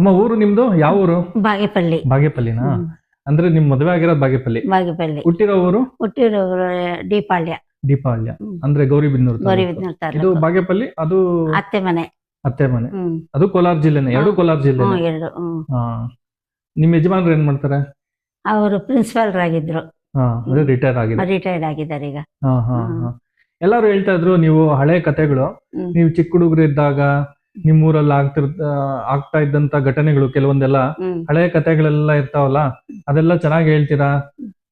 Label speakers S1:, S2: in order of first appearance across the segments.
S1: ಅಮ್ಮ ಊರು ನಿಮ್ದು? ಯಾವ ಊರು?
S2: ಬಾಗೇಪಲ್ಲಿ.
S1: ಬಾಗೇಪಲ್ಲಿನಾ? ಅಂದ್ರೆ ನಿಮ್ ಮದ್ವೆ ಆಗಿರೋದು ಬಾಗೇಪಲ್ಲಿ?
S2: ಬಾಗೇಪಲ್ಲಿ.
S1: ಹುಟ್ಟಿರೋ ಊರು?
S2: ಹುಟ್ಟಿರೋ ದೀಪಾಳ್ಯ
S1: ದೀಪಾವಳ್ಯ. ಅಂದ್ರೆ ಗೌರಿಬಿದನೂರು ತಾಲೂಕು.
S2: ಗೌರಿಬಿದ್ನೂರು
S1: ಇದು ಬಾಗೇಪಲ್ಲಿ? ಅದು
S2: ಅತ್ತೆ ಮನೆ
S1: ಅತ್ತೆ ಮನೆ
S2: ಹ್ಮ್.
S1: ಅದು ಕೋಲಾರ ಜಿಲ್ಲೆನೇ? ಎರಡು. ಕೋಲಾರ ಜಿಲ್ಲೆ
S2: ಹ್ಮ್ ಎರಡು ಹ್ಮ್.
S1: ಹಾ. ನಿಮ್ ಯಜಮಾನ್ರು ಏನ್ ಮಾಡ್ತಾರೆ?
S2: ಅವರು ಪ್ರಿನ್ಸಿಪಾಲ್ರಾಗಿದ್ರು
S1: ಹಾ ಅಂದ್ರೆ ರಿಟೈರ್ ಆಗಿದೆ
S2: ರಿಟೈರ್ಡ್ ಆಗಿದ್ದಾರೆ ಈಗ.
S1: ಹಾ ಹಾ ಹಾ. ಎಲ್ಲಾರು ಹೇಳ್ತಾ ಇದ್ರು ನೀವು ಹಳೆ ಕತೆಗಳು
S2: ಹ್ಮ್.
S1: ನೀವು ಚಿಕ್ಕ ಹುಡುಗರು ಇದ್ದಾಗ ನಿಮ್ಮೂರಲ್ಲಿ ಆಗ್ತಿರ್ ಆಗ್ತಾ ಇದ್ದಂತ ಘಟನೆಗಳು ಕೆಲವೊಂದೆಲ್ಲ ಹಳೆ ಕಥೆಗಳೆಲ್ಲ ಇರ್ತಾವಲ್ಲ ಅದೆಲ್ಲ ಚೆನ್ನಾಗಿ ಹೇಳ್ತೀರಾ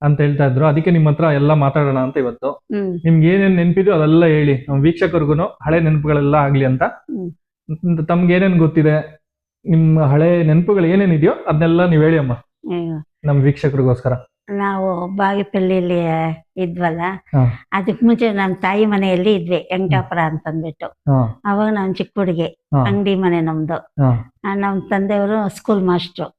S1: ಅಂತ ಹೇಳ್ತಾ ಇದ್ರು. ಅದಕ್ಕೆ ನಿಮ್ಮ ಹತ್ರ ಎಲ್ಲ ಮಾತಾಡೋಣ ಅಂತ ಇವತ್ತು. ನಿಮ್ಗೆ ಏನೇನ್ ನೆನಪಿದೆಯೋ ಅದೆಲ್ಲ ಹೇಳಿ. ನಮ್ಮ ವೀಕ್ಷಕರಿಗೂ ಹಳೆ ನೆನಪುಗಳೆಲ್ಲ ಆಗ್ಲಿ ಅಂತ. ತಮ್ಗೆ ಏನೇನ್ ಗೊತ್ತಿದೆ? ನಿಮ್ಮ ಹಳೆ ನೆನಪುಗಳು ಏನೇನಿದೆಯೋ ಅದನ್ನೆಲ್ಲ ನೀವ್ ಹೇಳಿ ಅಮ್ಮ. ನಮ್ ವೀಕ್ಷಕರಿಗೋಸ್ಕರ.
S2: ನಾವು ಬಾಗೇಪಲ್ಲಿಲಿ ಇದ್ವಲ್ಲ. ಅದಕ್ ಮುಂಚೆ ನಮ್ ತಾಯಿ ಮನೆಯಲ್ಲಿ ಇದ್ವಿ ಎಂಟಾಪುರ ಅಂತಂದ್ಬಿಟ್ಟು
S1: ಅಂದ್ಬಿಟ್ಟು.
S2: ಅವಾಗ ನಾನು ಚಿಕ್ಕ ಹುಡುಗಿ ಅಂಗಡಿ ಮನೆ ನಮ್ದು. ನಮ್ ತಂದೆಯವರು ಸ್ಕೂಲ್ ಮಾಸ್ಟರ್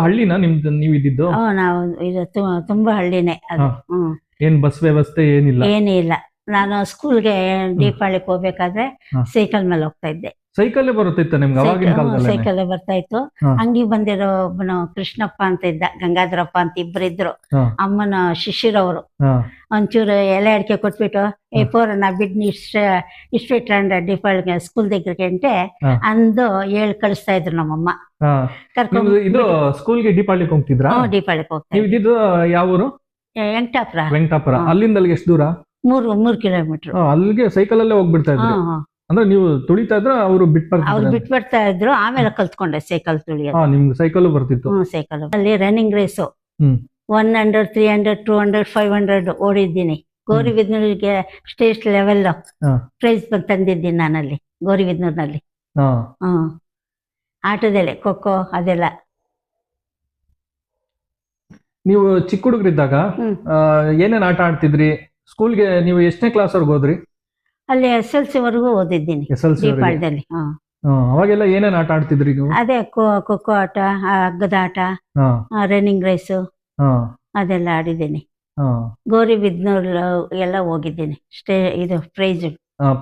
S1: ಹಳ್ಳಿನ ನಿಮ್ದು ನೀವ್ ಇದ್ದಿದ್ದು?
S2: ನಾವು ಇದು ತುಂಬಾ ಹಳ್ಳಿನೇ ಅದು. ಹ್ಮ್.
S1: ಏನ್ ಬಸ್ ವ್ಯವಸ್ಥೆ ಏನಿಲ್ಲ?
S2: ಏನಿಲ್ಲ. ಇಲ್ಲ ನಾನು ಸ್ಕೂಲ್ಗೆ ದೀಪಾವಳಿಗೆ ಹೋಗ್ಬೇಕಾದ್ರೆ. ಸೈಕಲ್ ಮೇಲೆ ಹೋಗ್ತಾ ಇದ್ದೆ.
S1: ಸೈಕಲ್ಲೇ ಬರುತ್ತಿತ್ತ ನಿಮ್ಗೆ ಅವಾಗಿನ ಕಾಲದಲ್ಲಿ
S2: ಸೈಕಲ್ ಬರ್ತಾ ಇತ್ತು
S1: ಹಾ.
S2: ಅಂಗಡಿ ಬಂದಿರೋ ಒಬ್ಬನು ಕೃಷ್ಣಪ್ಪ ಅಂತ ಇದ್ದ ಗಂಗಾಧರಪ್ಪ ಅಂತ ಇಬ್ರಿದ್ರು
S1: ಹಾ.
S2: ಅಮ್ಮನ ಶಿಶಿರವರು
S1: ಹಾ
S2: ಒಂಚೂರು ಎಲೆ ಅಡಿಕೆ ಕೊಟ್ಬಿಟ್ಟು ಏ ಪೋರ ನಾ ಬಿಡ್ನಿ ಇಷ್ಟ ಇಷ್ಟಿಟ್ರಂಡ ಡಿಫಾಲ್ಟ್ಗೆ ಸ್ಕೂಲ್ దగ్గరికి అంటే
S1: ಹಾ.
S2: ಅಂದು ಹೇಳ್ ಕಳಿಸ್ತಾ ಇದ್ರು ನಮ್ಮಮ್ಮ
S1: ಹಾ
S2: ಕರ್ಕೊಂಡು
S1: ನಿಮ್ದು ಇದು ಸ್ಕೂಲ್ಗೆ ದೀಪಾವಳಿಗೆ ಹೋಗ್ತಿದ್ರಾ
S2: ದೀಪಾವಳಿಗೆ ಹೋಗ್ತಾ
S1: ನೀವ್ ಇದ್ದಿದ್ದು ಯಾವ ಊರು
S2: ಇದ್ದೆ. ವೆಂಕಟಾಪುರ
S1: ವೆಂಕಟಾಪುರ
S2: ಹಾ.
S1: ಅಲ್ಲಿಂದ ಅಲ್ಲಿಗೆ ಎಷ್ಟು ದೂರ
S2: ಮೂರು ಮೂರು ಕಿಲೋಮೀಟರ್
S1: ಹಾ, ಅಲ್ಲಿಗೆ ಸೈಕಲ್ ಅಲ್ಲೇ ಹೋಗ್ಬಿಡ್ತಾ ಇದ್ರಿ ಅಂದ್ರೆ ನೀವು ತುಳಿತಾ ಇದ್ರ ಅವ್ರು
S2: ಅವ್ರು ಬರ್ತಾ ಇದ್ರು ಆಮೇಲೆ ಕಲ್ತ್ಕೊಂಡೆ ಸೈಕಲ್ ತುಳಿಯೋದು.
S1: ಹಾ ನಿಮ್ಗೆ ಸೈಕಲ್ ಬರ್ತಿತ್ತು.
S2: ಸೈಕಲ್ ಅಲ್ಲಿ ರನ್ನಿಂಗ್ ರೇಸು
S1: ಹ್ಮ್.
S2: One hundred three hundred two hundred five hundred ಓಡಿದ್ದೀನಿ. ಗೌರಿಬಿದ್ನೂರಿಗೆ ಸ್ಟೇಟ್ ಲೆವೆಲ್
S1: ಹಾ.
S2: ಪ್ರೈಸ್ ತಂದಿದ್ದೀನಿ ನಾನಲ್ಲಿ ಗೌರಿಬಿದ್ನೂರ್ನಲ್ಲಿ
S1: ಹಾ.
S2: ಹ್ಮ್. ಆಟದಲ್ಲಿ ಖೋಖೋ ಅದೆಲ್ಲ.
S1: ನೀವು ಚಿಕ್ಕ ಹುಡುಗರಿದ್ದಾಗ
S2: ಹ್ಮ್.
S1: ಏನೇನ್ ಆಟ ಆಡ್ತಿದ್ರಿ? ಸ್ಕೂಲ್ಗೆ ನೀವು ಎಷ್ಟನೇ ಕ್ಲಾಸ್ ಅವ್ರಿಗೆ ಹೋದ್ರಿ?
S2: ಅಲ್ಲಿ ಎಸ್ ಎಲ್ ಸಿ ವರೆಗೂ ಓದಿದ್ದೀನಿ
S1: ಎಸ್ ಎಲ್ ಸಿ
S2: ದೀಪಾವಳಿದಲ್ಲಿ ಹಾ.
S1: ಅವಾಗೆಲ್ಲ ಏನೇನ್ ಆಟ ಆಡ್ತಿದ್ರಿ ನೀವು?
S2: ಅದೇ ಖೋ- ಖೋಖೋ ಆಟ ಆ ಹಗ್ಗದ ಆಟ
S1: ಹಾ
S2: ರನ್ನಿಂಗ್ ರೇಸು
S1: ಹಾ.
S2: ಅದೆಲ್ಲ ಆಡಿದ್ದೀನಿ.
S1: ಹಾ.
S2: ಗೌರಿಬಿದ್ನೂರ್ ಎಲ್ಲ ಹೋಗಿದ್ದೀನಿ. ಸ್ಟೇ ಇದು ಪ್ರೈಸ್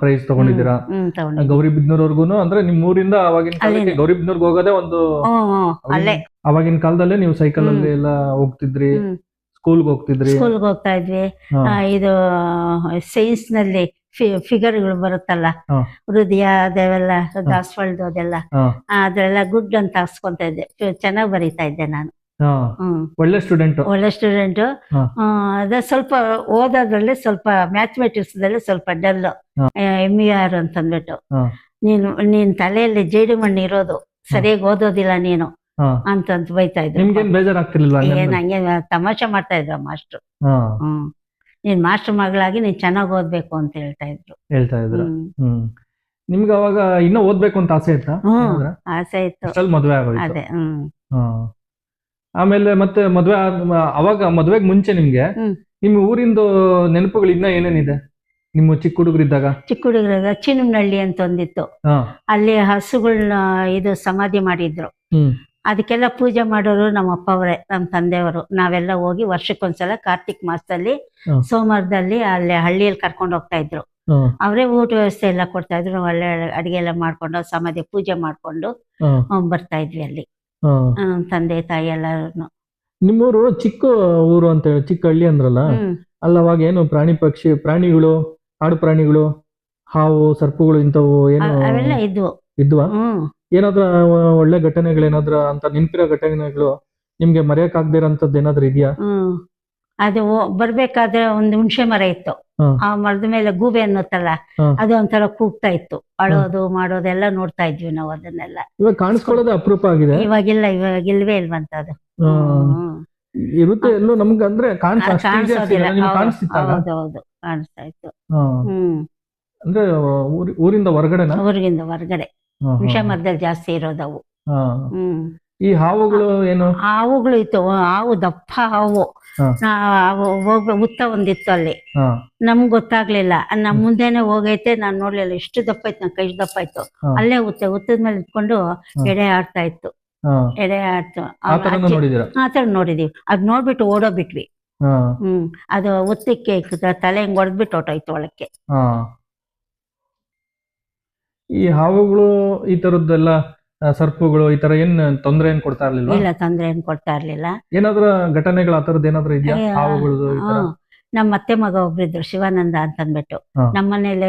S1: ಪ್ರೈಸ್ ತಗೊಂಡಿದ್ದೀರಾ?
S2: ಗೌರಿ ತಗೊಂಡಿದ್ದೀನಿ.
S1: ಗೌರಿಬಿದ್ನೂರ್ವರ್ಗುನು ಅಂದ್ರೆ ನಿಮ್ ಊರಿಂದ ಅವಾಗಿನ ಕಾಲಕ್ಕೆ
S2: ಅಲ್ಲಿಂದ.
S1: ಗೌರಿಬಿದ್ನೂರ್ಗೆ ಹೋಗೋದೇ ಒಂದು
S2: ಹ್ಮ್ ಹ್ಮ್ ಅಲ್ಲೇ.
S1: ಅವಾಗಿನ ಕಾಲದಲ್ಲೇ ನೀವು ಸೈಕಲ್ ಅಲ್ಲಿ ಎಲ್ಲ ಹೋಗ್ತಿದ್ರಿ?
S2: ಹ್ಮ್.
S1: ಸ್ಕೂಲ್ಗೆ ಹೋಗ್ತಿದ್ರಿ?
S2: ಸ್ಕೂಲ್ಗೆ ಹೋಗ್ತಾ ಇದ್ವಿ. ಆ, ಇದು ಸೈನ್ಸ್ನಲ್ಲಿ ಫಿಗರ್ಗಳು ಬರುತ್ತಲ್ಲ?
S1: ಹಾ.
S2: ಹೃದಯ ಅದೆಲ್ಲ ದಾಸವಾಳದು ಅದೆಲ್ಲ.
S1: ಹಾ.
S2: ಆ, ಅದೆಲ್ಲ ಗುಡ್ ಅಂತ ಹಾಕ್ಸ್ಕೊಂತ ಇದ್ದೆ. ಚೆನ್ನಾಗಿ ಬರೀತಾ ಇದ್ದೆ ನಾನು.
S1: ಹಾ.
S2: ಹ್ಮ್.
S1: ಒಳ್ಳೆ ಸ್ಟೂಡೆಂಟ್
S2: ಒಳ್ಳೆ ಸ್ಟೂಡೆಂಟ್
S1: ಹಾ.
S2: ಅದ ಸ್ವಲ್ಪ ಓದೋದ್ರಲ್ಲಿ ಸ್ವಲ್ಪ ಮ್ಯಾಥಮೆಟಿಕ್ಸ್ ದಲ್ಲಿ ಸ್ವಲ್ಪ ಡಲ್
S1: ಹಾ.
S2: ಎಂ ಯು ಆರ್ ಅಂತಂದ್ಬಿಟ್ಟು.
S1: ಅಂದ್ಬಿಟ್ಟು
S2: ನೀನು ನಿನ್ ತಲೆಯಲ್ಲಿ ಜೇಡಿ ಮಣ್ಣು ಇರೋದು. ಸರಿಯಾಗಿ ಓದೋದಿಲ್ಲ ನೀನು.
S1: ಹಾ.
S2: ಅಂತ ಬೈತಾ ಇದ್ರು.
S1: ನಿಮ್ಗೇನ್ ಬೇಜಾರಾಗ್ತಿರ್ಲಿಲ್ವಾ
S2: ಏನ್ ಹಂಗೆ ತಮಾಷೆ ಮಾಡ್ತಾ ಇದ್ರು ಮಾಸ್ಟರ್. ಹ್ಮ್. ನೀನ್ ಮಾಸ್ಟರ್ ಮಗಳಾಗಿ ನೀನ್ ಚೆನ್ನಾಗ್ ಓದ್ಬೇಕು ಅಂತ ಹೇಳ್ತಾ ಇದ್ರು.
S1: ಹೇಳ್ತಾ ಇದ್ರು. ನಿಮ್ಗೆ ಅವಾಗ ಇನ್ನೂ ಓದ್ಬೇಕು ಅಂತ ಆಸೆ ಇತ್ತಾ?
S2: ಆಸೆ ಇತ್ತು.
S1: ಮದ್ವೆ ಆಗೋಯ್ತು.
S2: ಅದೇ ಹ್ಮ್.
S1: ಆಮೇಲೆ ಮತ್ತೆ ಮದ್ವೆ ಅವಾಗ ಮದ್ವೆಗ್ ಮುಂಚೆ ನಿಮ್ಗೆ
S2: ನಿಮ್
S1: ನಿಮ್ಮ ಊರಿಂದು ನೆನಪುಗಳು ಇನ್ನ ಏನೇನಿದೆ? ನಿಮ್ಮ ಚಿಕ್ಕ ಹುಡುಗರಿದ್ದಾಗ?
S2: ಚಿಕ್ಕ ಹುಡುಗರಾಗ ಚಿನ್ನಹಳ್ಳಿ ಅಂತ ಒಂದಿತ್ತು. ಅಲ್ಲಿ ಹಸುಗಳನ್ನ ಇದು ಸಮಾಧಿ ಮಾಡಿದ್ರು. ಅದಕ್ಕೆಲ್ಲ ಪೂಜೆ ಮಾಡೋರು ನಮ್ಮ ಅಪ್ಪ ಅವರೇ ನಮ್ಮ ತಂದೆಯವರು. ನಾವೆಲ್ಲ ಹೋಗಿ ವರ್ಷಕ್ಕೊಂದ್ಸಲ ಕಾರ್ತಿಕ್ ಮಾಸದಲ್ಲಿ. ಸೋಮವಾರದಲ್ಲಿ ಅಲ್ಲಿ ಹಳ್ಳಿಯಲ್ಲಿ ಕರ್ಕೊಂಡು ಹೋಗ್ತಾ ಇದ್ರು. ಅವರೇ ಊಟ ವ್ಯವಸ್ಥೆ ಎಲ್ಲ ಕೊಡ್ತಾ ಇದ್ರು. ಒಳ್ಳೆ ಅಡಿಗೆ ಎಲ್ಲ ಮಾಡ್ಕೊಂಡು ಸಮಾಧಿ ಪೂಜೆ ಮಾಡ್ಕೊಂಡು ಬರ್ತಾ ಇದ್ವಿ ಅಲ್ಲಿ. ತಂದೆ ತಾಯಿ ಎಲ್ಲಾರು
S1: ನಿಮ್ಮೂರು ಚಿಕ್ಕ ಊರು ಅಂತ ಹೇಳಿ ಚಿಕ್ಕ ಹಳ್ಳಿ ಅಂದ್ರಲ್ಲ?
S2: ಅಲ್ಲವಾಗ
S1: ಅಲ್ಲ ಅವಾಗ ಏನು ಪ್ರಾಣಿ ಪಕ್ಷಿ ಪ್ರಾಣಿಗಳು ಹಾಡು ಪ್ರಾಣಿಗಳು ಹಾವು ಸರ್ಪಗಳು ಇಂಥವು ಏನು
S2: ಅವೆಲ್ಲ ಇದ್ವು.
S1: ಇದ್ವಾ? ಏನಾದ್ರ ಒಳ್ಳೆ ಘಟನೆಗಳೇನಾದ್ರೂ ಅಂತ ನೆನಪಿರೋ ಘಟನೆಗಳು ನಿಮ್ಗೆ ಮರೆಯಕ್ಕಾಗ್ದಿರೋಂಥದ್ದು ಏನಾದ್ರೂ ಇದೆಯಾ?
S2: ಹ್ಮ್. ಅದು ಬರ್ಬೇಕಾದ್ರೆ ಒಂದು ಹುಣಸೆ ಮರ ಇತ್ತು. ಆ ಮರದ ಮೇಲೆ ಗೂಬೆ ಅನ್ನೋತ್ತಲ್ಲ
S1: ಹ್ಮ್.
S2: ಅದು ಒಂಥರ ಕೂಗ್ತಾ ಇತ್ತು. ಅಳೋದು ಮಾಡೋದೆಲ್ಲ ನೋಡ್ತಾ ಇದ್ವಿ ನಾವು ಅದನ್ನೆಲ್ಲ.
S1: ಇವಾಗ ಕಾಣಿಸ್ಕೊಳ್ಳೋದು ಅಪರೂಪ ಆಗಿದೆ.
S2: ಇವಾಗಿಲ್ಲ ಇವಾಗ ಇಲ್ವೇ ಇಲ್ವಂತ ಅದು.
S1: ಹ್ಮ್.
S2: ಹ್ಮ್.
S1: ಇರುತ್ತೆ ಎಲ್ಲೋ ನಮ್ಗೆ ಅಂದ್ರೆ ಕಾಣಿಸ್ ಅಷ್ಟು easy
S2: ಕಾಣಿಸೋದಿಲ್ಲ
S1: ಆಗ್ತಿಲ್ಲ. ನಿಮ್ಗೆ
S2: ಹೌದು, ಕಾಣಿಸ್ತಾ ಇತ್ತು.
S1: ಹಾ.
S2: ಹ್ಮ್.
S1: ಅಂದ್ರೆ ಊರಿ- ಊರಿಂದ ಹೊರಗಡೆನಾ?
S2: ಊರಿಗಿಂದ ಹೊರಗಡೆ.
S1: ಹಾ.
S2: ಮರದಲ್ಲಿ ಜಾಸ್ತಿ ಇರೋದವು ಹ್ಮ್.
S1: ಈ ಹಾವುಗಳು ಏನು?
S2: ಹಾವುಗಳು ಇತ್ತು. ಹಾವು ದಪ್ಪ ಹಾವು. ಹಾವು ಉತ್ತ ಒಂದಿತ್ತು ಅಲ್ಲಿ. ನಮ್ಗೆ ಗೊತ್ತಾಗ್ಲಿಲ್ಲ. ನಮ್ ಮುಂದೆನೆ ಹೋಗೈತೆ. ನಾನ್ ನೋಡ್ಲಿಲ್ಲ. ಎಷ್ಟು ದಪ್ಪ ಇತ್ತು ನನ್ ಕೈ ದಪ್ಪ ಇತ್ತು ಅಲ್ಲೇ ಉತ್ತ ಉತ್ತದ ಮೇಲೆ ಇಟ್ಕೊಂಡು ಎಡೆ ಆಡ್ತಾ ಇತ್ತು. ಎಡೆ ಆಡ್ತು. ಆತರ ನೋಡಿದೀವಿ. ಅದ್ ನೋಡ್ಬಿಟ್ಟು ಓಡೋ
S1: ಬಿಟ್ವಿ.
S2: ಹ್ಮ್. ಅದು ಉತ್ತಕ್ಕೆ ತಲೆ ಹಿಂಗ್ ಹೊಡೆದ್ಬಿಟ್ಟು ಹೊಟ್ಟೋಯ್ತು ಒಳಕ್ಕೆ.
S1: ಈ ಹಾವುಗಳು ಈ ತರದ್ದೆಲ್ಲ ಸರ್ಪುಗಳು ಈ ತರ ಏನ್ ತೊಂದ್ರೆ ಏನ್ ಕೊಡ್ತಾ ಇರ್ಲಿಲ್ಲ
S2: ಇಲ್ಲ ತೊಂದ್ರೆ ಏನ್ ಕೊಡ್ತಾ ಇರ್ಲಿಲ್ಲ.
S1: ಏನಾದ್ರ ಘಟನೆಗಳು ಆ ತರದ್ ಏನಾದ್ರು ಇದೆಯಾ?
S2: ಹಾವುಗಳು. ನಮ್ಮ ಅತ್ತೆ ಮಗ ಒಬ್ರಿದ್ರು ಶಿವಾನಂದ ಅಂತ ಅಂದ್ಬಿಟ್ಟು. ನಮ್ಮ ಮನೇಲೆ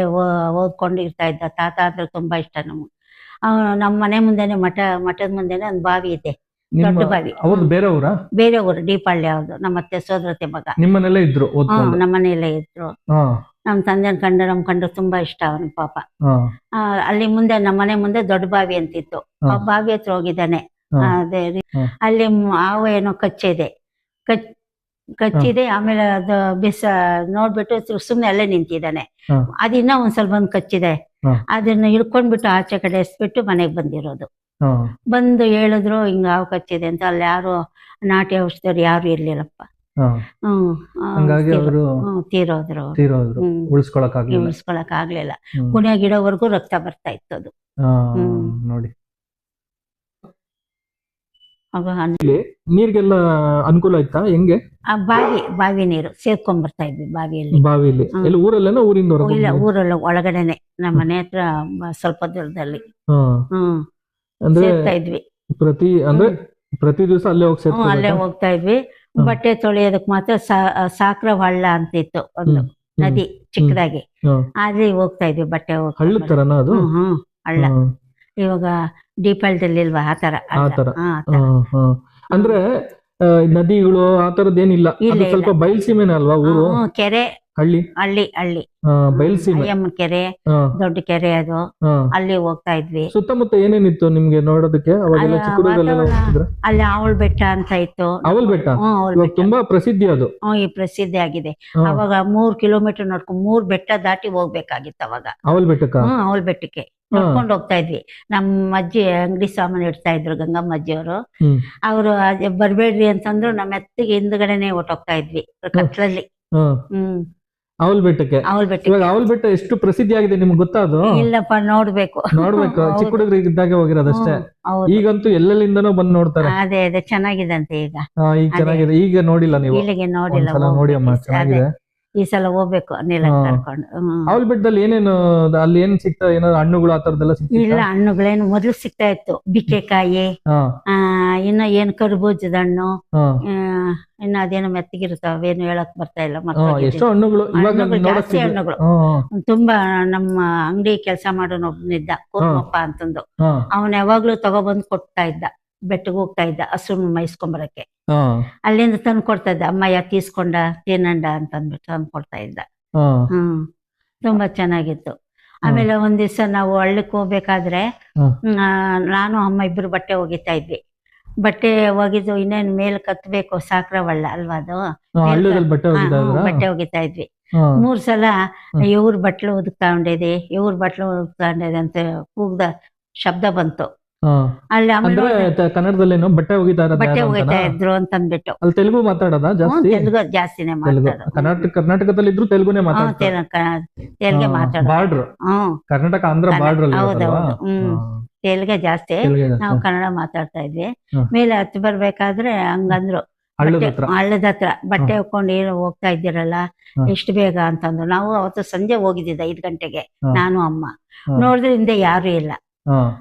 S2: ಓದ್ಕೊಂಡು ಇರ್ತಾ ಇದ್ದ. ತಾತ ಅಂದ್ರೆ ತುಂಬಾ ಇಷ್ಟ ನಮ್ಗೆ. ಅವನು ನಮ್ಮ ಮನೆ ಮುಂದೆನೆ ಮಠ ಮಠದ ಮುಂದೆನೆ ಒಂದು ಬಾವಿ ಇದೆ. ದೊಡ್ಡ ಬಾವಿ.
S1: ಅವ್ರದ್ದು ಬೇರೆ ಊರ?
S2: ಬೇರೆ ಊರು ದೀಪಾಳ್ಯ ಅವ್ರದ್ದು ನಮ್ಮ ಅತ್ತೆ ಸೋದರತೆ ಮಗ.
S1: ನಿಮ್ಮನೆಲ್ಲ ಇದ್ರು
S2: ನಮ್ಮ ಮನೆಯಲ್ಲೇ ಇದ್ರು. ನಮ್ಮ ತಂದೆ ಕಂಡು ನಮ್ ಕಂಡು ತುಂಬಾ ಇಷ್ಟ ಅವನ ಪಾಪ. ಆ, ಅಲ್ಲಿ ಮುಂದೆ ನಮ್ಮ ಮನೆ ಮುಂದೆ ದೊಡ್ಡ ಬಾವಿ ಅಂತಿತ್ತು.
S1: ಹಾ.
S2: ಆ ಬಾವಿ ಹತ್ರ ಹೋಗಿದ್ದಾನೆ.
S1: ಹಾ.
S2: ಅದೇ ರೀ-
S1: ಹಾ.
S2: ಅಲ್ಲಿ ಮ್- ಹಾವು ಏನೋ ಕಚ್ಚಿದೆ. ಕಚ್ ಕಚ್ಚಿದೆ ಆಮೇಲೆ ಅದು ಬಿಸ ನೋಡ್ಬಿಟ್ಟು ಸುಮ್ನೆ ಅಲ್ಲೇ ನಿಂತಿದ್ದಾನೆ.
S1: ಹಾ.
S2: ಅದಿನ್ನ ಒಂದ್ ಸ್ವಲ್ಪ ಬಂದು ಕಚ್ಚಿದೆ.
S1: ಹಾ.
S2: ಅದನ್ನ ಹಿಡ್ಕೊಂಡ್ಬಿಟ್ಟು ಆಚೆ ಕಡೆ ಎಸ್ಬಿಟ್ಟು ಮನೆಗೆ ಬಂದಿರೋದು. ಬಂದು ಹೇಳಿದ್ರು ಹಿಂಗ ಹಾವು ಕಚ್ಚಿದೆ ಅಂತ. ಅಲ್ಲಿ ಯಾರು ನಾಟಿ ಔಷಧರು ಯಾರು ಇರ್ಲಿಲ್ಲಪ್ಪ.
S1: ಹಂಗಾಗಿ ಅವರು
S2: ಹ್ಮ್, ತೀರೋದ್ರು.
S1: ತೀರೋದ್ರು. ಉಳಿಸ್ಕೊಳಕ್ ಆಗ್ಲಿಲ್ಲ
S2: ಉಳಿಸ್ಕೊಳಕ್ ಆಗ್ಲಿಲ್ಲ.
S1: ಹ್ಮ್.
S2: ಕುಣಿಯ ಗಿಡವರೆಗೂ ರಕ್ತ ಬರ್ತಾ ಇತ್ತು ಅದು
S1: ಹಾ, ನೋಡಿ. ನೀರ್ಗೆಲ್ಲ ಅನುಕೂಲ ಆಯ್ತಾ? ಹೆಂಗೆ?
S2: ಆ ಬಾವಿ ಬಾವಿ ನೀರು ಸೇರ್ಕೊಂಡ್ ಬರ್ತಾ ಇದ್ವಿ ಬಾವಿಯಲ್ಲಿ. ಬಾವಿಯಲ್ಲಿ.
S1: ಎಲ್ಲ ಊರಲ್ಲೇನೋ ಊರಿಂದ ಹೊರಗೆ
S2: ಇಲ್ಲ ಊರಲ್ಲ ಒಳಗಡೆನೆ. ನಮ್ಮ ಮನೆ ಹತ್ರ ಸ್ವಲ್ಪ ದೂರದಲ್ಲಿ.
S1: ಅಂದ್ರೆ
S2: ಸೇರ್ತಾ ಇದ್ವಿ.
S1: ಪ್ರತಿ ಅಂದ್ರೆ ಪ್ರತಿ ದಿವಸ ಅಲ್ಲೇ ಹೋಗಿ
S2: ಅಲ್ಲೇ ಹೋಗ್ತಾ ಇದ್ವಿ. ಬಟ್ಟೆ ತೊಳೆಯೋದಕ್ ಮಾತ್ರ ಸಾಕ್ರ ಹಳ್ಳ ಅಂತ ಇತ್ತು ಒಂದು ನದಿ ಚಿಕ್ಕದಾಗಿ ಆದ್ರೆ ಹೋಗ್ತಾ ಇದ್ವಿ ಬಟ್ಟೆ ಹಳ್ಳ. ಇವಾಗ ದೀಪಾವಳಿದಲ್ಲಿ ಇಲ್ವಾ ಆ ತರ
S1: ಆ ತರ.
S2: ಹಾ ಆ ತರ.
S1: ಹ್ಮ್, ಹ್ಮ್. ಅಂದ್ರೆ ನದಿಗಳು ಆ ತರದ
S2: ಏನಿಲ್ಲ
S1: ಅದು ಸ್ವಲ್ಪ. ಬಯಲ್ಸೀಮೆನೆ ಅಲ್ವಾ ಊರು
S2: ಕೆರೆ
S1: ಹಳ್ಳಿ?
S2: ಹಳ್ಳಿ ಹಳ್ಳಿ.
S1: ಬಯಲ್ಸೀಮೆ.
S2: ಅಯ್ಯಮ್ಮನ ಕೆರೆ ದೊಡ್ಡ ಕೆರೆ ಅದು. ಅಲ್ಲಿ ಹೋಗ್ತಾ ಇದ್ವಿ.
S1: ಸುತ್ತಮುತ್ತ ಏನೇನಿತ್ತು ನಿಮ್ಗೆ ನೋಡೋದಕ್ಕೆ? ಅವಾಗೆಲ್ಲ
S2: ಅಲ್ಲ,
S1: ಚಿಕ್ಕ ಹೋಗ್ತಿದ್ರ?
S2: ಅಲ್ಲಿ ಆವಳ್ ಬೆಟ್ಟ ಅಂತ ಇತ್ತು.
S1: ಅವಲ್ ಬೆಟ್ಟ? ಇವಾಗ ತುಂಬಾ ಪ್ರಸಿದ್ಧಿ ಅದು.
S2: ಹ್ಮ್ ಈ ಪ್ರಸಿದ್ಧಿ ಆಗಿದೆ. ಅವಾಗ ಮೂರ್ ಕಿಲೋಮೀಟರ್ ನೋಡ್ಕೊಂಡು ಮೂರ್ ಬೆಟ್ಟ ದಾಟಿ ಹೋಗ್ಬೇಕಾಗಿತ್ತು ಅವಾಗ.
S1: ಅವಲ್ ಬೆಟ್ಟಕ್ಕ?
S2: ಹ್ಮ್ ಅವಳ್ ಬೆಟ್ಟಕ್ಕೆ. ನೋಡ್ಕೊಂಡು ಹೋಗ್ತಾ ಇದ್ವಿ. ನಮ್ಮ ಅಜ್ಜಿ ಅಂಗಡಿ ಸಾಮಾನು ಇಡ್ತಾ ಇದ್ರು ಗಂಗಮ್ಮ ಅಜ್ಜಿ
S1: ಅವರು
S2: ಅವರು ಬರ್ಬೇಡ್ರಿ ಅಂತಂದ್ರು ನಮ್ಮ ಎತ್ತಿಗೆ ಹಿಂದ್ಗಡೆನೆ ಹೊಟ್ಟೋಗ್ತಾ ಇದ್ವಿ ಕತ್ಲಲ್ಲಿ. ಹ್ಮ್.
S1: ಅವಲ್ ಬೆಟ್ಟಕ್ಕೆ.
S2: ಅವಳ್ ಬೆಟ್ಟ
S1: ಇವಾಗ ಅವಲ್ ಬೆಟ್ಟ ಎಷ್ಟು ಪ್ರಸಿದ್ಧಿ ಆಗಿದೆ ನಿಮ್ಗೆ ಗೊತ್ತಾ ಅದು
S2: ಇಲ್ಲಪ್ಪ ನೋಡ್ಬೇಕು.
S1: ನೋಡ್ಬೇಕು. ಚಿಕ್ಕ ಹುಡುಗರಿಗೆ ಇದ್ದಾಗ ಹೋಗಿರೋದಷ್ಟೇ
S2: ಹೌದು.
S1: ಈಗಂತೂ ಎಲ್ಲೆಲ್ಲಿಂದನೋ ಬಂದ್ ನೋಡ್ತಾರೆ.
S2: ಅದೇ ಅದೇ ಚೆನ್ನಾಗಿದಂತೆ ಈಗ.
S1: ಹಾ, ಈಗ ಚೆನ್ನಾಗಿದೆ. ಈಗ ನೋಡಿಲ್ಲ ನೀವು.
S2: ಇಲ್ಲಿಗೆ ನೋಡಿಲ್ಲ
S1: ಒಂದ್ಸಲ ನೋಡಿ ಅಮ್ಮ
S2: ಹೋಗ್ಬೇಕು. ಅದೇ.
S1: ಚೆನ್ನಾಗಿದೆ
S2: ಈ ಸಲ ಹೋಗ್ಬೇಕು ನೀಲ
S1: ಹಾ.
S2: ಕರ್ಕೊಂಡು ಹ್ಮ್.
S1: ಅವಲ್ ಬೆಟ್ಟದಲ್ಲಿ ಏನೇನು ಅಲ್ಲಿ ಏನ್ ಸಿಗ್ತಾ ಏನಾದ್ರು ಹಣ್ಣುಗಳು ಆ ತರದೆಲ್ಲ
S2: ಇಲ್ಲ
S1: ಸಿಗ್ತಾ
S2: ಹಣ್ಣುಗಳೇನು ಮೊದ್ಲು ಸಿಗ್ತಾ ಇತ್ತು. ಬಿಕೆಕಾಯಿ
S1: ಹಾ.
S2: ಆ ಇನ್ನ ಏನ್ ಕರ್ಬೂಜದ ಹಣ್ಣು
S1: ಹಾ.
S2: ಆ, ಇನ್ನ ಅದೇನೋ ಮೆತ್ತಗಿರ್ತಾವ ಅವೇನು ಹೇಳಕ್ ಬರ್ತಾ ಇಲ್ಲ
S1: ಹಾ,
S2: ಮರ್ತೋಗಿದ್ದೀನಿ.
S1: ಎಷ್ಟೋ ಹಣ್ಣುಗಳು ಇವಾಗ
S2: ಹಣ್ಣುಗಳು ಜಾಸ್ತಿ
S1: ಸಿಗ್ಲಿ.
S2: ಹಣ್ಣುಗಳು.
S1: ಹಾ, ಹಾ,
S2: ತುಂಬಾ ನಮ್ಮ ಅಂಗಡಿ ಕೆಲಸ ಮಾಡೋನ್ ಒಬ್ನಿದ್ದ ಕೋಮಪ್ಪ ಅಂತಂದು.
S1: ಹಾ,
S2: ಅವನ್ ಯಾವಾಗ್ಲೂ ತಗೊಬಂದ್ ಕೊಡ್ತಾ ಇದ್ದ. ಬೆಟ್ಟಗೆ ಹೋಗ್ತಾ ಇದ್ದ ಹಸುನ್ ಮೈಸ್ಕೊಂಬರಕ್ಕೆ ಅಲ್ಲಿಂದ ತಂದು ಕೊಡ್ತಾ ಇದ್ದ ಅಮ್ಮಯ್ಯ ತೀಸ್ಕೊಂಡ ತಿನ್ನಂಡ ಅಂತ ಅಂದ್ಬಿಟ್ಟು ತಂದು ಕೊಡ್ತಾ ಇದ್ದ. ಹ್ಮ್. ತುಂಬಾ ಚೆನ್ನಾಗಿತ್ತು. ಆಮೇಲೆ ಒಂದ್ ದಿವ್ಸ ನಾವು ಹಳ್ಳಕ್ ಹೋಗ್ಬೇಕಾದ್ರೆ ನಾನು ಅಮ್ಮ ಇಬ್ರು ಬಟ್ಟೆ ಒಗಿತಾ ಇದ್ವಿ. ಬಟ್ಟೆ ಒಗಿದು ಇನ್ನೇನ್ ಮೇಲ್ ಕತ್ಬೇಕು ಸಾಕ್ರವಳ್ಳ ಅಲ್ವಾ ಅದು?
S1: ಬಟ್ಟೆ
S2: ಒಗಿತಾ ಇದ್ವಿ. ಮೂರ್ ಸಲ. ಇವ್ರ ಬಟ್ಲು ಉದುಕ್ತಾ ಉಂಡಿದೆ ಇವ್ರ ಬಟ್ಲು ಉದ್ಕೊಂಡಿದೆ ಅಂತ ಕೂಗ್ದ ಶಬ್ದ ಬಂತು. ಅಲ್ಲಿ
S1: ಅಂದ್ರೆ
S2: ನೋಡ್ದೆ,
S1: ತ- ಬಟ್ಟೆ ಇರೋದು
S2: ಬಟ್ಟೆ
S1: ಹೋಗಿತಾ
S2: ಒಗಿತಾ ಇದ್ರು ಅಂತ ಅಂದ್ಬಿಟ್ಟು
S1: ಅಲ್ಲಿ ತೆಲುಗು ಮಾತಾಡೋದ ಜಾಸ್ತಿ?
S2: ತೆಲುಗು ಜಾಸ್ತಿನೇ ಮಾತಾಡೋದು.
S1: ಕರ್ನಾಟಕ ಕರ್ನಾಟಕದಲ್ಲಿ ಇದ್ರು ತೆಲುಗುನೇ ಮಾತಾಡ್ತಾರೆ.
S2: ತೆಲುಗು ಮಾತಾಡೋದು.
S1: ಬಾರ್ಡರ್.
S2: ಹ್ಮ್.
S1: ಕರ್ನಾಟಕ ಆಂಧ್ರ ಬಾರ್ಡರ್ ಅಲ್ಲಿ
S2: ಹೌದು,
S1: ಇರೋದಲ್ವಾ?
S2: ಹೌದು. ಹ್ಮ್.
S1: ಹಾ,
S2: ತೆಲುಗೆ ಜಾಸ್ತಿ. ನಾವು ಕನ್ನಡ ಮಾತಾಡ್ತಾ ಇದ್ವಿ. ಮೇಲೆ ಹತ್ತಿ ಬರ್ಬೇಕಾದ್ರೆ ಹಂಗಂದ್ರು.
S1: ಹಳ್ಳದ ಹತ್ರ.
S2: ಬಟ್ಟೆ ಹಾಕೊಂಡು ಏನು ಹೋಗ್ತಾ ಇದ್ದೀರಲ್ಲ. ಎಷ್ಟು ಬೇಗ ಅಂತಂದ್ರು. ನಾವು ಅವತ್ತು ಸಂಜೆ ಹೋಗಿದ್ದಿದ್ದ ಐದ್ ಗಂಟೆಗೆ. ನಾನು ಅಮ್ಮ. ನೋಡಿದ್ರೆ ಹಿಂದೆ ಯಾರು ಇಲ್ಲ.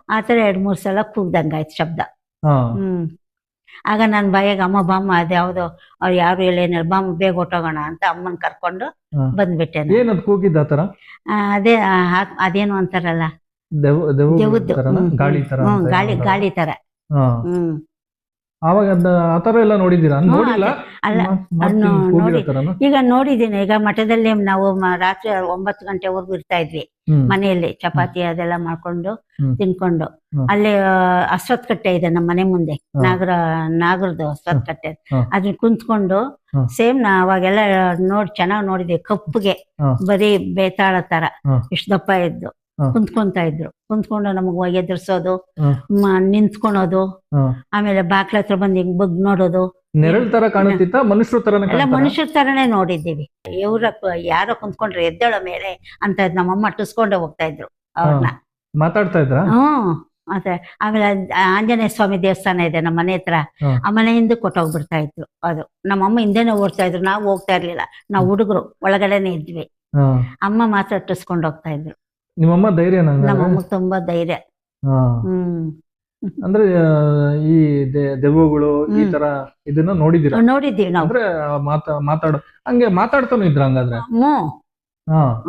S2: ಆತರ ಎರಡ್ ಮೂರ್ ಸಲ ಕೂಗ್ದಂಗಾಯ್ತು ಶಬ್ದ. ಹ್ಮ್. ಆಗ ನನ್ ಬಾಯಾಗ ಅಮ್ಮ ಬಾಮ್ಮ ಅದ್ಯಾವ್ದೋ ಅವ್ರು ಯಾರು ಇಲ್ಲ ಬಾಮ್ಮ ಬೇಗ ಹೊಟ್ಟೋಗೋಣ ಅಂತ ಅಮ್ಮನ್ ಕರ್ಕೊಂಡು ಬಂದ್ಬಿಟ್ಟೆ.
S1: ಏನದ್ ಕೂಗಿದ್ದ ಆತರ
S2: ಅದೇ ಅದೇನು ಅಂತಾರಲ್ಲ.
S1: ಗಾಳಿ
S2: ಗಾಳಿ ಗಾಳಿ ತರ ಹ್ಮ್.
S1: ಆವಾಗ ಅದ ಆತರ ಎಲ್ಲ ನೋಡಿದ್ದೀರಾ?
S2: ಹ್ಮ್,
S1: ನೋಡಿಲ್ಲ.
S2: ಅಲ್ಲ ನೋಡಿ. ಈಗ ನೋಡಿದೀನಿ ಈಗ ಮಠದಲ್ಲಿ ನಾವು ರಾತ್ರಿ ಒಂಬತ್ತು ಗಂಟೆವರೆಗೂ ಇರ್ತಾ ಇದ್ವಿ. ಮನೆಯಲ್ಲಿ ಚಪಾತಿ ಅದೆಲ್ಲ ಮಾಡ್ಕೊಂಡು. ತಿನ್ಕೊಂಡು. ಅಲ್ಲಿ ಅಶ್ವತ್ ಕಟ್ಟೆ ಇದೆ ನಮ್ಮ ಮನೆ ಮುಂದೆ. ನಾಗರ ನಾಗರದು
S1: ಅಶ್ವತ್ಕಟ್ಟೆ.
S2: ಅದನ್ನ ಕುಂತ್ಕೊಂಡು. ಸೇಮ್ ನಾ ಅವಾಗೆಲ್ಲ ನೋಡ್ ಚೆನ್ನಾಗ್ ನೋಡಿದ್ವಿ ಕಪ್ಪಗೆ. ಬರೀ ಬೇತಾಳ ತರ ಇಷ್ಟ ದಪ್ಪ ಇದ್ದು. ಕುಂತ್ಕೊಂತ ಇದ್ರು. ಕುಂತ್ಕೊಂಡು ನಮಗ್ ಎದುರ್ಸೋದು. ನಿಂತ್ಕೊಳೋದು ಆಮೇಲೆ ಬಾಕ್ಲ ಹತ್ರ ಬಂದು ಹಿಂಗ್ ಬಗ್ ನೋಡೋದು.
S1: ನೆರಳು ತರ ಕಾಣುತ್ತಿತ್ತ? ಮನುಷ್ಯರ ತರನೇ
S2: ಎಲ್ಲ? ಮನುಷ್ಯರ ತರನೇ ನೋಡಿದ್ದೀವಿ. ಇವ್ರ ಯಾರೋ ಕುಂತ್ಕೊಂಡ್ರೆ ಎದ್ದಳ ಮೇಲೆ ಅಂತ ನಮ್ಮಮ್ಮ ಟುಸ್ಕೊಂಡೆ ಹೋಗ್ತಾ ಇದ್ರು ಅವ್ರನ್ನ
S1: ಮಾತಾಡ್ತಾ ಇದ್ರ?
S2: ಹ್ಮ್ ಮತ್ತೆ ಆಮೇಲೆ ಆಂಜನೇಯ ಸ್ವಾಮಿ ದೇವಸ್ಥಾನ ಇದೆ ನಮ್ಮ ಮನೆ ಹತ್ರ. ಆ ಮನೆಯಿಂದ ಕೊಟ್ಟೋಗ್ಬಿಡ್ತಾ ಇದ್ರು ಅದು. ನಮ್ಮಮ್ಮ ಹಿಂದೆನೆ ಓಡ್ತಾ ಇದ್ರು. ನಾವು ಹೋಗ್ತಾ ಇರ್ಲಿಲ್ಲ. ನಾವು ಹುಡುಗರು ಒಳಗಡೆನೆ ಇದ್ವಿ. ಅಮ್ಮ ಮಾತ್ರ ಅಟ್ಟಿಸ್ಕೊಂಡ್ ಹೋಗ್ತಾ ಇದ್ರು.
S1: ನಿಮ್ಮಮ್ಮ ಧೈರ್ಯ
S2: ನಮ್ಮಮ್ಮ ತುಂಬಾ ಧೈರ್ಯ. ಹ್ಮ್.
S1: ಅಂದ್ರೆ ಈ ದೆವ್ವಗಳು ಈ ತರ ಇದನ್ನ ನೋಡಿದಿರ
S2: ನೋಡಿದ್ದೀವಿ ನಾವು.
S1: ಅಂದ್ರೆ ಮಾತಾ ಮಾತಾಡ ಹಂಗೆ ಮಾತಾಡ್ತಾನು ಇದ್ರ ಹಂಗಾದ್ರೆ?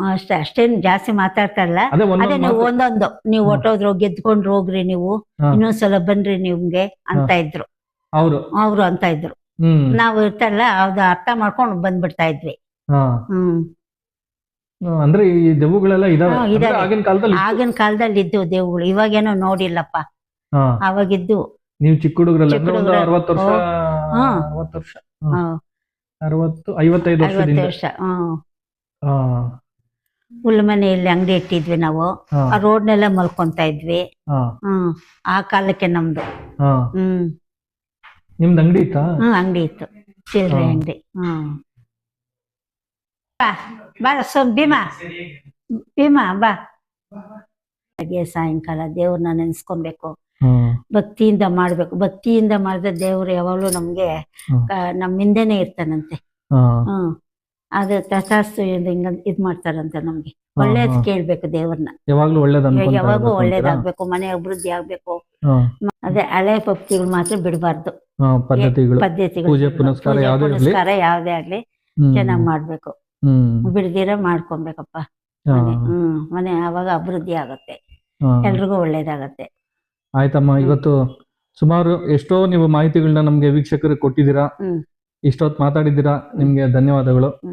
S2: ಅಷ್ಟೇ ಅಷ್ಟೇನ್ ಜಾಸ್ತಿ ಮಾತಾಡ್ತಾರಲ್ಲ
S1: ಅದೇ
S2: ಅದೇ ನೀವು ಒಂದೊಂದು ನೀವು. ಹೊಟ್ಟೋದ್ರು ಗೆದ್ಕೊಂಡ್ರು ಹೋಗ್ರಿ ನೀವು.
S1: ಇನ್ನೊಂದ್
S2: ಇನ್ನೊಂದ್ಸಲ ಬನ್ರಿ ನಿಮ್ಗೆ ಅಂತ ಇದ್ರು.
S1: ಅವ್ರು?
S2: ಅವ್ರು ಅಂತ ಇದ್ರು. ನಾವು ಇರ್ತಲ್ಲ ಅದು ಅರ್ಥ ಮಾಡ್ಕೊಂಡು ಬಂದ್ಬಿಡ್ತಾ ಇದ್ವಿ. ಹ್ಮ್,
S1: ಅಂದ್ರೆ ಈ ದೆವ್ವಗಳೆಲ್ಲ ಇದಾವೆ. ಆಗಿನ ಕಾಲದಲ್ಲಿ.
S2: ಆಗಿನ ಕಾಲದಲ್ಲಿ ಇದ್ದು ದೇವುಗಳು ಇವಾಗೇನೋ ನೋಡಿಲ್ಲಪ್ಪ. ಅವಾಗಿದ್ದು.
S1: ನೀವು ಚಿಕ್ಕ ಹುಡುಗರಲ್ಲ ಒಂದು ಅರವತ್ತು ವರ್ಷ. ಅರವತ್ತು ವರ್ಷ. ಅರವತ್ತು ಐವತ್ತೈದು
S2: ಐವತ್ತು ವರ್ಷ. ಹ್ಮ್
S1: ಹಾ.
S2: ಹುಲ್ಲು ಮನೆಯಲ್ಲಿ ಅಂಗಡಿ ಇಟ್ಟಿದ್ವಿ ನಾವು.
S1: ಆ
S2: ಆ ರೋಡ್ನೆಲ್ಲ ಮಲ್ಕೊಂತ ಇದ್ವಿ. ಹ್ಮ್. ಆ ಕಾಲಕ್ಕೆ ನಮ್ದು. ಹ್ಮ್.
S1: ನಿಮ್ದು ಅಂಗಡಿ ಇತ್ತಾ?
S2: ಹ್ಮ್ ಅಂಗಡಿ ಇತ್ತು. ಚಿಲ್ಲರೆ ಅಂಗಡಿ. ಹ್ಮ್. ಬಾ ಬಾ ಭೀಮಾ ಭೀಮಾ ಬಾ ಬೆಳಗ್ಗೆ ಸಾಯಂಕಾಲ ದೇವ್ರನ್ನ ನೆನ್ಸ್ಕೊಬೇಕು ಭಕ್ತಿಯಿಂದ ಮಾಡ್ಬೇಕು. ಭಕ್ತಿಯಿಂದ ಮಾಡಿದ್ರೆ ದೇವ್ರು ಯಾವಾಗ್ಲೂ ನಮ್ಗೆ ನಮ್ ಹಿಂದೆನೆ ಇರ್ತಾನಂತೆ. ಹ್ಮ್. ಅದು ತಥಾಸ್ತು ಹಿಂಗ ಇದ್ ಮಾಡ್ತಾರಂತೆ ನಮ್ಗೆ. ಒಳ್ಳೇದ್. ಕೇಳ್ಬೇಕು ದೇವ್ರನ್ನ
S1: ಯಾವಾಗ್ಲೂ ಒಳ್ಳೇದ್
S2: ಯಾವಾಗೂ ಒಳ್ಳೇದಾಗ್ಬೇಕು ಮನೆ ಅಭಿವೃದ್ಧಿ ಆಗ್ಬೇಕು. ಅದೇ ಹಳೆ ಭಕ್ತಿಗಳು ಮಾತ್ರ ಬಿಡಬಾರ್ದು.
S1: ಪದ್ಧತಿಗಳು.
S2: ಪದ್ಧತಿಗಳು.
S1: ಪೂಜೆ ಪುನಸ್ಕಾರ ಯಾವ್ದೇ
S2: ಆಗ್ಲಿ. ಚೆನ್ನಾಗ್ ಮಾಡ್ಬೇಕು. ಬಿಡ್ದಿರ ಮಾಡ್ಕೊಬೇಕಪ್ಪ. ಮನೆ ಹ್ಮ್ ಮನೆ ಅವಾಗ ಅಭಿವೃದ್ಧಿ ಆಗತ್ತೆ. ಎಲ್ರಿಗೂ ಒಳ್ಳೇದಾಗತ್ತೆ.
S1: ಆಯ್ತಮ್ಮ ಇವತ್ತು ಸುಮಾರು ಎಷ್ಟೋ ನೀವು ಮಾಹಿತಿಗಳನ್ನ ನಮ್ಗೆ ವೀಕ್ಷಕರಿಗೆ ಕೊಟ್ಟಿದ್ದೀರಾ.
S2: ಹ್ಮ್.
S1: ಇಷ್ಟೊತ್ತು ಮಾತಾಡಿದ್ದೀರಾ. ನಿಮ್ಗೆ ಧನ್ಯವಾದಗಳು.